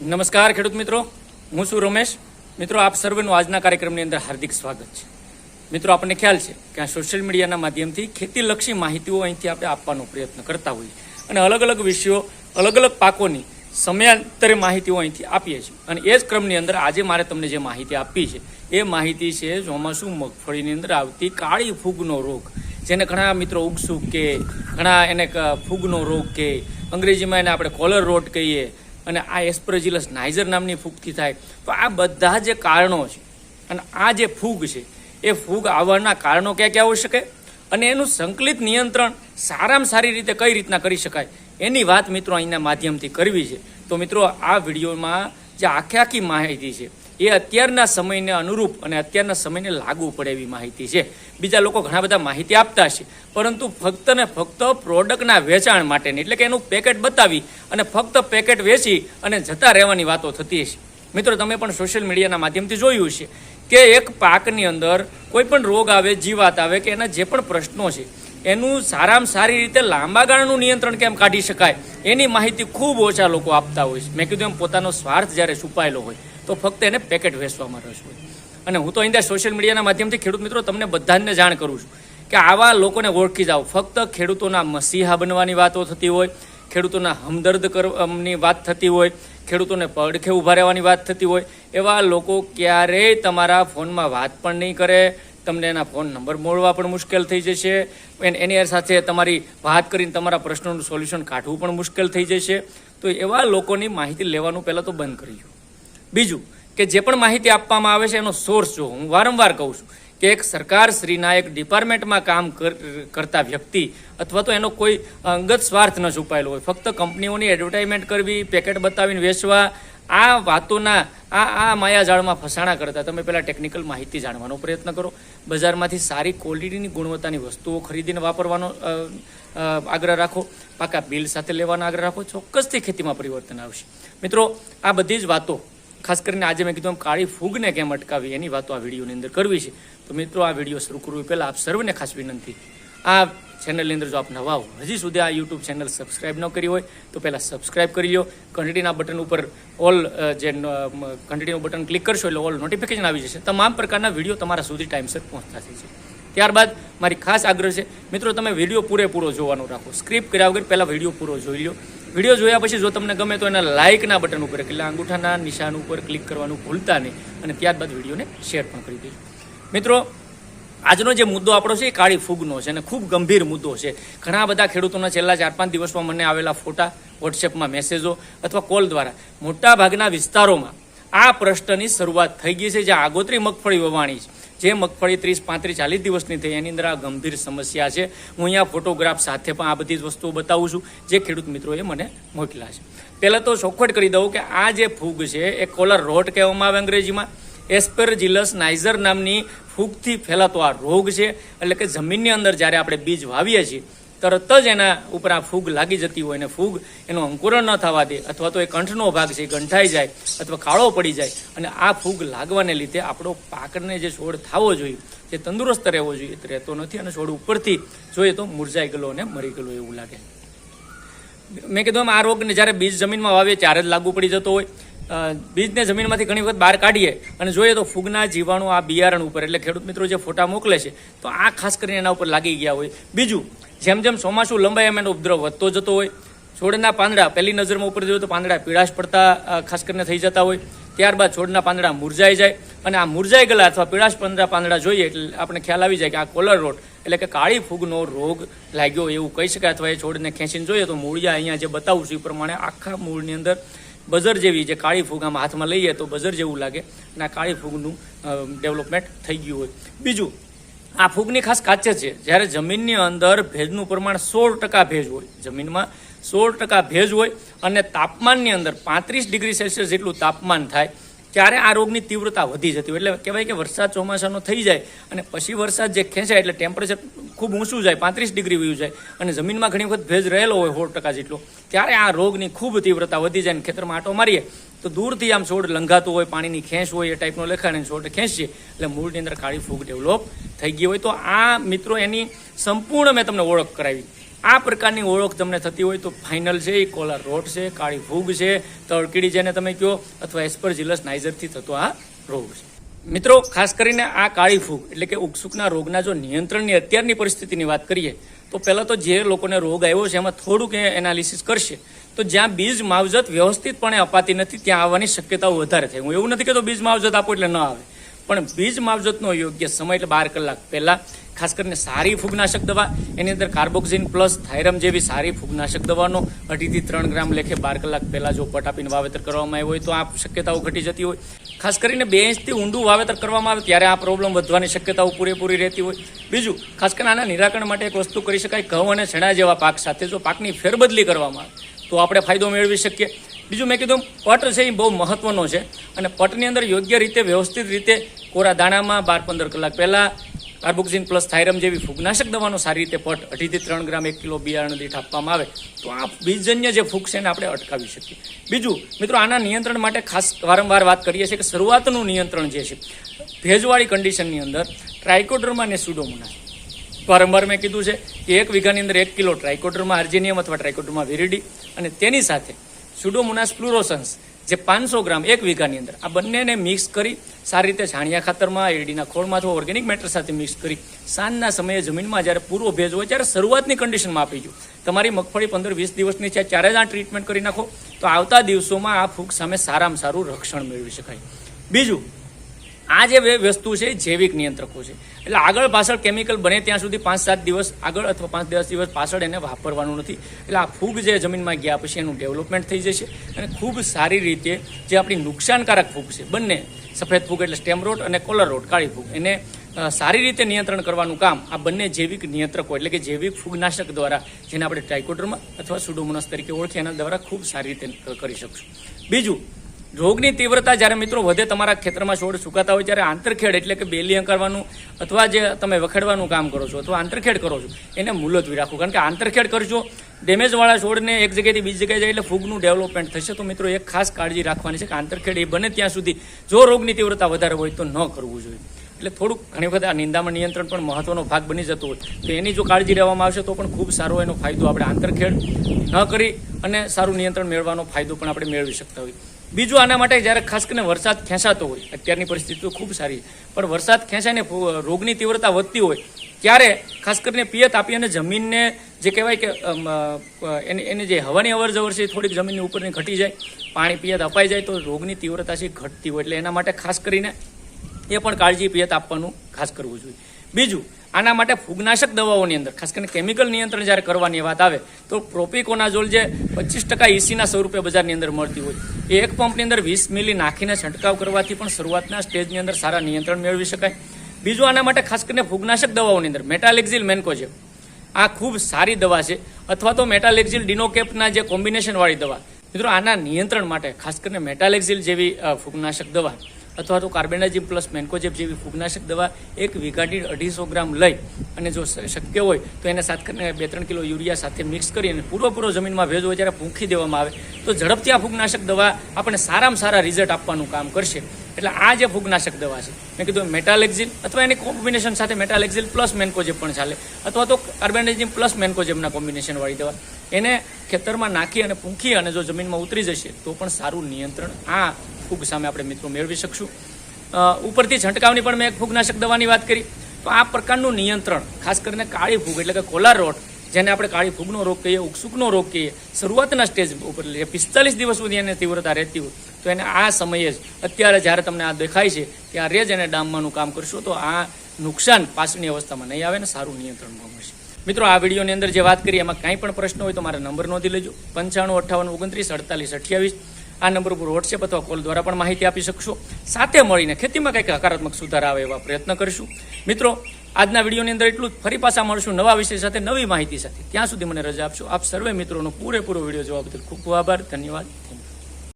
નમસ્કાર ખેડૂત મિત્રો. હું છું રમેશ. મિત્રો, આપ સર્વેનું આજના કાર્યક્રમની અંદર હાર્દિક સ્વાગત છે. મિત્રો, આપણને ખ્યાલ છે કે આ સોશિયલ મીડિયાના માધ્યમથી ખેતીલક્ષી માહિતીઓ અહીંથી આપણે આપવાનો પ્રયત્ન કરતા હોઈએ અને અલગ અલગ વિષયો, અલગ અલગ પાકોની સમયાંતરે માહિતીઓ અહીંથી આપીએ છીએ. અને એ જ ક્રમની અંદર આજે મારે તમને જે માહિતી આપી છે, એ માહિતી છે ચોમાસુ મગફળીની અંદર આવતી કાળી ફૂગનો રોગ, જેને ઘણા મિત્રો ઉગસુક કે, ઘણા એને ફૂગનો રોગ કે, અંગ્રેજીમાં એને આપણે કોલર રોટ કહીએ અને આ એસ્પ્રોજિલસ નાઇઝર નામની ફૂગથી થાય. તો આ બધા જે કારણો છે અને આ જે ફૂગ છે, એ ફૂગ આવવાના કારણો ક્યાં ક્યાં હોઈ શકે? અને એનું સંકલિત નિયંત્રણ સારામાં સારી રીતે કઈ રીતના કરી શકાય? એની વાત મિત્રો અહીંના માધ્યમથી કરવી છે. તો મિત્રો આ વિડીયોમાં જે આખે આખી માહિતી છે એ અત્યારના સમયને અનુરૂપ અને અત્યારના સમયને લાગુ પડે એવી માહિતી છે. બીજા લોકો ઘણા બધા માહિતી આપતા છે પરંતુ ફક્ત ને ફક્ત પ્રોડક્ટના વેચાણ માટેની, એટલે કે એનું પેકેટ બતાવી અને ફક્ત પેકેટ વેચી અને જતા રહેવાની વાતો થતી હશે. મિત્રો, તમે પણ સોશિયલ મીડિયાના માધ્યમથી જોયું છે કે એક પાકની અંદર કોઈ પણ રોગ આવે, જીવાત આવે કે એના જે પણ પ્રશ્નો છે, એનું સારામાં સારી રીતે લાંબા ગાળાનું નિયંત્રણ કેમ કાઢી શકાય? એની માહિતી ખૂબ ઓછા લોકો આપતા હોય છે. મેં કીધું એમ, પોતાનો સ્વાર્થ જ્યારે છુપાયેલો હોય તો ફક્ત એને પેકેટ વેચવામાં રસ હોય. અને હું તો અહીંયા સોશિયલ મીડિયાના માધ્યમથી ખેડૂત મિત્રો તમને બધાને જાણ કરું છું કે આવા લોકોને ઓળખી જાઓ. ફક્ત ખેડૂતોના મસીહા બનવાની વાતો થતી હોય, ખેડૂતોના હમદર્દ કરવાની વાત થતી હોય, ખેડૂતોને પડખે ઊભા રહેવાની વાત થતી હોય, એવા લોકો ક્યારેય તમારા ફોનમાં વાત પણ નહીં કરે. તમને એના ફોન નંબર મોડવા પણ મુશ્કેલ થઈ જશે. એન- સાથે તમારી વાત કરીને તમારા પ્રશ્નોનું સોલ્યુશન કાઢવું પણ મુશ્કેલ થઈ જશે. તો એવા લોકોની માહિતી લેવાનું પહેલાં તો બંધ કરી બીજું, કે જે પણ માહિતી આપવામાં આવે છે એનો સોર્સ જો હું વારંવાર કહું છું, કે એક સરકાર શ્રીના એક ડિપાર્ટમેન્ટમાં કામ કર- કરતા વ્યક્તિ અથવા તો એનો કોઈ અંગત સ્વાર્થ ન છુપાયેલો હોય. ફક્ત કંપનીઓની એડવર્ટાઇઝમેન્ટ કરવી પેકેટ બતાવીને વેચવા, આ વાતોના, આ આ માયાજાળમાં ફસાણા કરતા તમે પહેલાં ટેકનિકલ માહિતી જાણવાનો પ્રયત્ન કરો. બજારમાંથી સારી ક્વોલિટીની ગુણવત્તાની વસ્તુઓ ખરીદીને વાપરવાનો આગ્રહ રાખો. પાકા બિલ સાથે લેવાનો આગ્રહ રાખો. ચોક્કસથી ખેતીમાં પરિવર્તન આવશે. મિત્રો, આ બધી જ વાતો ખાસ કરીને આજે મેં કીધું કાળી ફૂગને કેમ અટકાવી, એની વાતો આ વિડીયોની અંદર કરવી છે. તો મિત્રો, આ વીડિયો શરૂ કરવી પહેલાં આપ સર્વને ખાસ વિનંતી. આ ચેનલની અંદર જો આપ નવા હો, હજી સુધી આ યુટ્યુબ ચેનલ સબસ્ક્રાઇબ ન કરી હોય, તો પહેલાં સબસ્ક્રાઇબ કરી લો ઘંટડીના બટન ઉપર ઓલ જે ઘંટડીનું બટન ક્લિક કરશો એટલે ઓલ નોટિફિકેશન આવી જશે. તમામ પ્રકારના વીડિયો તમારા સુધી ટાઈમસર પહોંચતા છે. ત્યારબાદ મારી ખાસ આગ્રહ છે, મિત્રો, તમે વીડિયો પૂરેપૂરો જોવાનો રાખો. સ્ક્રિપ્ટ કર્યા વગર પહેલાં વીડિયો પૂરો જોઈ લો વીડિયો જોયા પછી જો તમને ગમે તો એના લાઇકના બટન ઉપર એટલે અંગૂઠાના નિશાન ઉપર ક્લિક કરવાનું ભૂલતા નહીં અને ત્યારબાદ વિડીયોને શેર પણ કરી દેજો. મિત્રો, આજનો જે મુદ્દો આપણો છે એ કાળી ફૂગનો છે અને ખૂબ ગંભીર મુદ્દો છે. ઘણા બધા ખેડૂતોના છેલ્લા ચાર પાંચ દિવસમાં મને આવેલા ફોટા, વોટ્સએપમાં મેસેજો અથવા કોલ દ્વારા મોટાભાગના વિસ્તારોમાં આ પ્રશ્નની શરૂઆત થઈ ગઈ છે, જે આગોતરી મગફળી વવાણી છે. જે મગફળી ત્રીસ પાંત્રીસ ચાલીસ દિવસની થઈ, એની અંદર આ ગંભીર સમસ્યા છે. હું અહીંયા ફોટોગ્રાફ સાથે પણ આ બધી જ વસ્તુઓ બતાવું છું, જે ખેડૂત મિત્રોએ મને મોકલ્યા છે. પહેલાં તો ચોખવટ કરી દઉં કે આ જે ફૂગ છે, એ કોલર રોટ કહેવામાં આવે અંગ્રેજીમાં. એસ્પેરજિલસ નાઇઝર નામની ફૂગથી ફેલાતો આ રોગ છે, એટલે કે જમીનની અંદર જ્યારે આપણે બીજ વાવીએ છીએ તરત જ એના ઉપર આ ફૂગ લાગી જતી હોય અને ફૂગ એનું અંકુરણ ન થવા દે અથવા તો એ કંઠનો ભાગ છે એ ગંઠાઈ જાય અથવા ખાળો પડી જાય અને આ ફૂગ લાગવાને લીધે આપણો પાકને જે છોડ થવો જોઈએ, જે તંદુરસ્ત રહેવો જોઈએ તે રહેતો નથી અને છોડ ઉપરથી જોઈએ તો મુરઝાઈ ગયેલો અને મરી ગયેલો એવું લાગે. મેં કીધું આ રોગને જ્યારે બીજ જમીનમાં વાવીએ ત્યારે જ લાગુ પડી જતો હોય. બીજને જમીનમાંથી ઘણી વખત બહાર કાઢીએ અને જોઈએ તો ફૂગના જીવાણુ આ બિયારણ ઉપર એટલે ખેડૂત મિત્રો જે ફોટા મોકલે છે, તો આ ખાસ કરીને એના ઉપર લાગી ગયા હોય. બીજું, જેમ જેમ ચોમાસું લંબાઈ એમ એનો ઉપદ્રવ વધતો જતો હોય. છોડના પાંદડા, પહેલી નજરમાં ઉપર જોઈએ તો પાંદડા પીળાશ પડતા ખાસ કરીને થઈ જતા હોય. ત્યારબાદ છોડના પાંદડા મુરઝાઈ જાય અને આ મુરઝાઈ ગયેલા અથવા પીળાશ પાંદડા પાંદડા જોઈએ એટલે આપણે ખ્યાલ આવી જાય કે આ કોલર રોટ એટલે કે કાળી ફૂગનો રોગ લાગ્યો એવું કહી શકાય અથવા એ છોડને ખેંચીને જોઈએ તો મૂળિયા અહીંયા જે બતાવું છું એ પ્રમાણે આખા મૂળની અંદર બઝર જેવી જે કાળી ફૂગ આમ હાથમાં લઈએ તો બઝર જેવું લાગે. અને આ કાળી ફૂગનું ડેવલપમેન્ટ થઈ ગયું હોય. બીજું, આ ફૂગની ખાસ ખાસિયત છે, જ્યારે જમીનની અંદર ભેજનું પ્રમાણ સોળ ટકા ભેજ હોય, જમીનમાં સોળ ટકા ભેજ હોય અને તાપમાનની અંદર પાંત્રીસ ડિગ્રી સેલ્સિયસ જેટલું તાપમાન થાય ત્યારે આ રોગની તીવ્રતા વધી જતી હોય. એટલે કહેવાય કે વરસાદ ચોમાસાનો થઈ જાય અને પછી વરસાદ જે ખેંચાય એટલે ટેમ્પરેચર ખૂબ ઊંચું જાય, પાંત્રીસ ડિગ્રી વયું જાય અને જમીનમાં ઘણી વખત ભેજ રહેલો હોય સોળ ટકા જેટલો. ત્યારે આ રોગની ખૂબ તીવ્રતા વધી જાય અને ખેતરમાં આટો મારીએ તો દૂરથી આમ છોડ લંઘાતું હોય, પાણીની ખેંચ હોય એ ટાઈપનો લખાણ અને છોડ ખેંચીએ. એટલે મૂળની અંદર કાળી ફૂગ ડેવલપ થઈ ગઈ હોય. તો આ મિત્રો એની સંપૂર્ણ મેં તમને ઓળખ કરાવી. આ પ્રકારની ઓળખ તમને થતી હોય તો ફાઇનલ છે, એ કોલર રોટ છે, કાળી ફૂગ છે, તળકીડી જેને તમે કહો, અથવા એસ્પરજીલસ નાઇઝરથી થતો આ રોગ છે. મિત્રો, ખાસ કરીને આ કાળી ફૂગ, એટલે કે ઉકસુકના રોગના જો નિયંત્રણની અત્યારની પરિસ્થિતિની વાત કરીએ, તો પહેલાં તો જે લોકોને રોગ આવ્યો છે, એમાં થોડુંક એનાલિસિસ કરશે. તો જ્યાં બીજ માવજત વ્યવસ્થિતપણે અપાતી નથી, ત્યાં આવવાની શક્યતાઓ વધારે થાય. હું એવું નથી કહેતો બીજ માવજત આપો એટલે ન આવે. પણ બીજ માવજતનો યોગ્ય સમય એટલે બાર કલાક પહેલા, ખાસ કરીને સારી ફૂગનાશક દવા, એની અંદર કાર્બોક્સિન પ્લસ થાયરમ જેવી સારી ફૂગનાશક દવાનો અઢીથી ત્રણ ગ્રામ લેખે બાર કલાક પહેલા જો પટ આપીને વાવેતર કરવામાં આવ્યું હોય તો આ શક્યતાઓ ઘટી જતી હોય. ખાસ કરીને બે ઇંચથી ઊંડું વાવેતર કરવામાં આવે ત્યારે આ પ્રોબ્લેમ વધવાની શક્યતાઓ પૂરેપૂરી રહેતી હોય. બીજું, ખાસ કરીને આના નિરાકરણ માટે એક વસ્તુ કરી શકાય, ઘઉં અને ચણા જેવા પાક સાથે જો પાકની ફેરબદલી કરવામાં આવે, તો આપણે ફાયદો મેળવી શકીએ. બીજું મેં કીધું, પટ છે એ બહુ મહત્વનો છે અને પટની અંદર યોગ્ય રીતે વ્યવસ્થિત રીતે કોરા દાણામાં બાર પંદર કલાક પહેલાં કાર્બોક્સિન પ્લસ થાયરમ જેવી ફૂગનાશક દવાનો સારી રીતે પટ, અઢીથી ત્રણ ગ્રામ એક કિલો બિયારણ દીઠ આપવામાં આવે. તો આ બીજજન્ય જે ફૂગ છે એને આપણે અટકાવી શકીએ. બીજું, મિત્રો, આના નિયંત્રણ માટે ખાસ વારંવાર વાત કરીએ છીએ કે શરૂઆતનું નિયંત્રણ જે છે, ભેજવાળી કન્ડિશનની અંદર ટ્રાઇકોડર્મા અને સુડોમોનાસ વારંવાર મેં કીધું છે કે એક વીઘાની અંદર એક કિલો ટ્રાઇકોડર્મા આર્જેનિયમ અથવા ટ્રાઇકોડર્મા વેરીડી અને તેની સાથે સુડોમોનાસ ફ્લુરોસન્સ જે પાંચસો ગ્રામ એક વીઘાની અંદર. આ બંનેને મિક્સ કરી સારી રીતે છાણિયા ખાતરમાં એરડીના ખોળમાં અથવા ઓર્ગેનિક મેટર સાથે મિક્સ કરી સાંજના સમયે જમીનમાં જ્યારે પૂરો ભેજ હોય ત્યારે શરૂઆતની કન્ડિશનમાં આપી દો તમારી મગફળી પંદર વીસ દિવસની છે ત્યારે જ આ ટ્રીટમેન્ટ કરી નાખો. તો આવતા દિવસોમાં આ ફૂગ સામે સારામાં સારું રક્ષણ મેળવી શકાય. બીજું આ જે વસ્તુ છે જૈવિક નિયંત્રકો છે. એટલે આગળ પાછળ કેમિકલ બને ત્યાં સુધી પાંચ સાત દિવસ આગળ અથવા પાંચ દસ દિવસ પાછળ એને વાપરવાનું નથી. એટલે આ ફૂગ જે જમીનમાં ગયા પછી એનું ડેવલપમેન્ટ થઈ જશે અને ખૂબ સારી રીતે જે આપણી નુકસાનકારક ફૂગ છે, બંને સફેદ ફૂગ એટલે સ્ટેમ રોટ અને કોલર રોટ, કાળી ફૂગ, એને સારી રીતે નિયંત્રણ કરવાનું કામ આ બંને જૈવિક નિયંત્રકો એટલે કે જૈવિક ફૂગનાશક દ્વારા જેને આપણે ટ્રાઇકોડર્મા અથવા સુડોમોનસ તરીકે ઓળખીએ એના દ્વારા ખૂબ સારી રીતે કરી શકશું. બીજું રોગની તીવ્રતા જ્યારે મિત્રો વધે તમારા ખેતરમાં છોડ સુકાતા હોય ત્યારે આંતરખેડ એટલે કે બેલી કરવાનું અથવા જે તમે વખેડવાનું કામ કરો છો અથવા આંતરખેડ કરો છો, એને મુલતવી રાખો કારણ કે આંતરખેડ કરશો ડેમેજવાળા છોડને એક જગ્યાએથી બીજી જગ્યાએ જાય એટલે ફૂગનું ડેવલપમેન્ટ થશે. તો મિત્રો એક ખાસ કાળજી રાખવાની છે કે આંતરખેડ એ બને ત્યાં સુધી જો રોગની તીવ્રતા વધારે હોય તો ન કરવું જોઈએ. એટલે થોડુંક ઘણી વખત આ નિંદામણ નિયંત્રણ પણ મહત્વનો ભાગ બની જતો હોય. તો એની જો કાળજી લેવામાં આવશે તો પણ ખૂબ સારો એનો ફાયદો આપણે આંતરખેડ ન કરી અને સારું નિયંત્રણ મેળવવાનો ફાયદો પણ આપણે મેળવી શકતા હોઈએ બીજું આના માટે જ્યારે ખાસ કરીને વરસાદ ખેંચાતો હોય, અત્યારની પરિસ્થિતિ ખૂબ સારી પણ વરસાદ ખેંચાઈને રોગની તીવ્રતા વધતી હોય, ત્યારે ખાસ કરીને પિયત આપી અને જમીનને જે કહેવાય કે એની એની જે હવાની અવર જવર છે થોડીક જમીનની ઉપરની ઘટી જાય, પાણી પિયત અપાઈ જાય તો રોગની તીવ્રતા છે ઘટતી હોય. એટલે એના માટે ખાસ કરીને એ પણ કાળજી પિયત આપવાનું ખાસ કરવું જોઈએ. બીજું આના માટે ફૂગનાશક દવાઓની અંદર, ખાસ કરીને કેમિકલ નિયંત્રણ જ્યારે કરવાની વાત આવે, તો પ્રોપિકોનાઝોલ જે પચીસ ટકા ઇસીના સ્વરૂપે બજારની અંદર મળતી હોય, એ એક પંપની અંદર વીસ મિલી નાખીને છંટકાવ કરવાથી પણ શરૂઆતના સ્ટેજની અંદર સારા નિયંત્રણ મેળવી શકાય. બીજું આના માટે ખાસ કરીને ફૂગનાશક દવાઓની અંદર મેટાલેક્ઝિલ મેન્કોજેબ આ ખૂબ સારી દવા છે, અથવા તો મેટાલેક્ઝિલ ડિનોકેપના જે કોમ્બિનેશનવાળી દવા. મિત્રો, આના નિયંત્રણ માટે ખાસ કરીને મેટાલેક્ઝિલ જેવી ફૂગનાશક દવા અથવા તો કાર્બેન્ડાજીમ પ્લસ મેન્કોજેબ જેવી ફૂગનાશક દવા એક વીઘા અઢીસો ગ્રામ લઈ અને જો શક્ય હોય તો એને સાથે કરીને બે ત્રણ કિલો યુરિયા સાથે મિક્સ કરી અને પૂરો પૂરો જમીનમાં ભેજો ત્યારે પૂંખી દેવામાં આવે. તો ઝડપથી આ ફૂગનાશક દવા આપણે સારામાં સારા રિઝલ્ટ આપવાનું કામ કરશે. એટલે આ જે ફૂગનાશક દવા છે, મેં કીધું મેટાલેક્ઝિલ અથવા એની કોમ્બિનેશન સાથે મેટાલેક્ઝિલ પ્લસ મેન્કોજેબ પણ ચાલે. અથવા તો કાર્બેન્ડાજીમ પ્લસ મેન્કોજેબના કોમ્બિનેશન વાળી દવા. એને ખેતરમાં નાખી અને પૂંખી અને જો જમીનમાં ઉતરી જશે તો પણ સારું નિયંત્રણ આ ફૂગ સામે આપણે મિત્રો મેળવી શકશું. ઉપરથી છંટકાવની પણ મેં એક ફૂગનાશક દવાની વાત કરી. તો આ પ્રકારનું નિયંત્રણ, ખાસ કરીને કાળી ફૂગ એટલે કે કોલાર રોટ, જેને આપણે કાળી ફૂગનો રોગ કહીએ, ઉકસુકનો રોગ કહીએ, શરૂઆતના સ્ટેજ ઉપર એટલે પિસ્તાલીસ દિવસ સુધી એને તીવ્રતા રહેતી હોય, તો એને આ સમયે જ અત્યારે જ્યારે તમને આ દેખાય છે ત્યારે જ એને ડામવાનું કામ કરશો, તો આ નુકસાન પાછળની અવસ્થામાં નહીં આવે ને સારું નિયંત્રણ મળશે. મિત્રો, આ વિડીયોની અંદર જે વાત કરી, એમાં કાંઈ પણ પ્રશ્ન હોય તો મારા નંબર નોંધી લેજો. પંચાણું, અઠ્ઠાવન, ઓગણત્રીસ, અડતાલીસ, અઠ્યાવીસ. આ નંબર ઉપર વોટ્સએપ અથવા કોલ દ્વારા પણ માહિતી આપી શકશો. સાથે મળીને ખેતીમાં કંઈક હકારાત્મક સુધાર આવે એવા પ્રયત્ન કરીશું. મિત્રો, આજના વિડીયોની અંદર એટલું જ. ફરી પાછા મળશું નવા વિષય સાથે, નવી માહિતી સાથે. ત્યાં સુધી મને રજા આપશો. આપ સર્વે મિત્રોનો પૂરેપૂરો વીડિયો જોવા બદલ ખૂબ ખૂબ આભાર. ધન્યવાદ.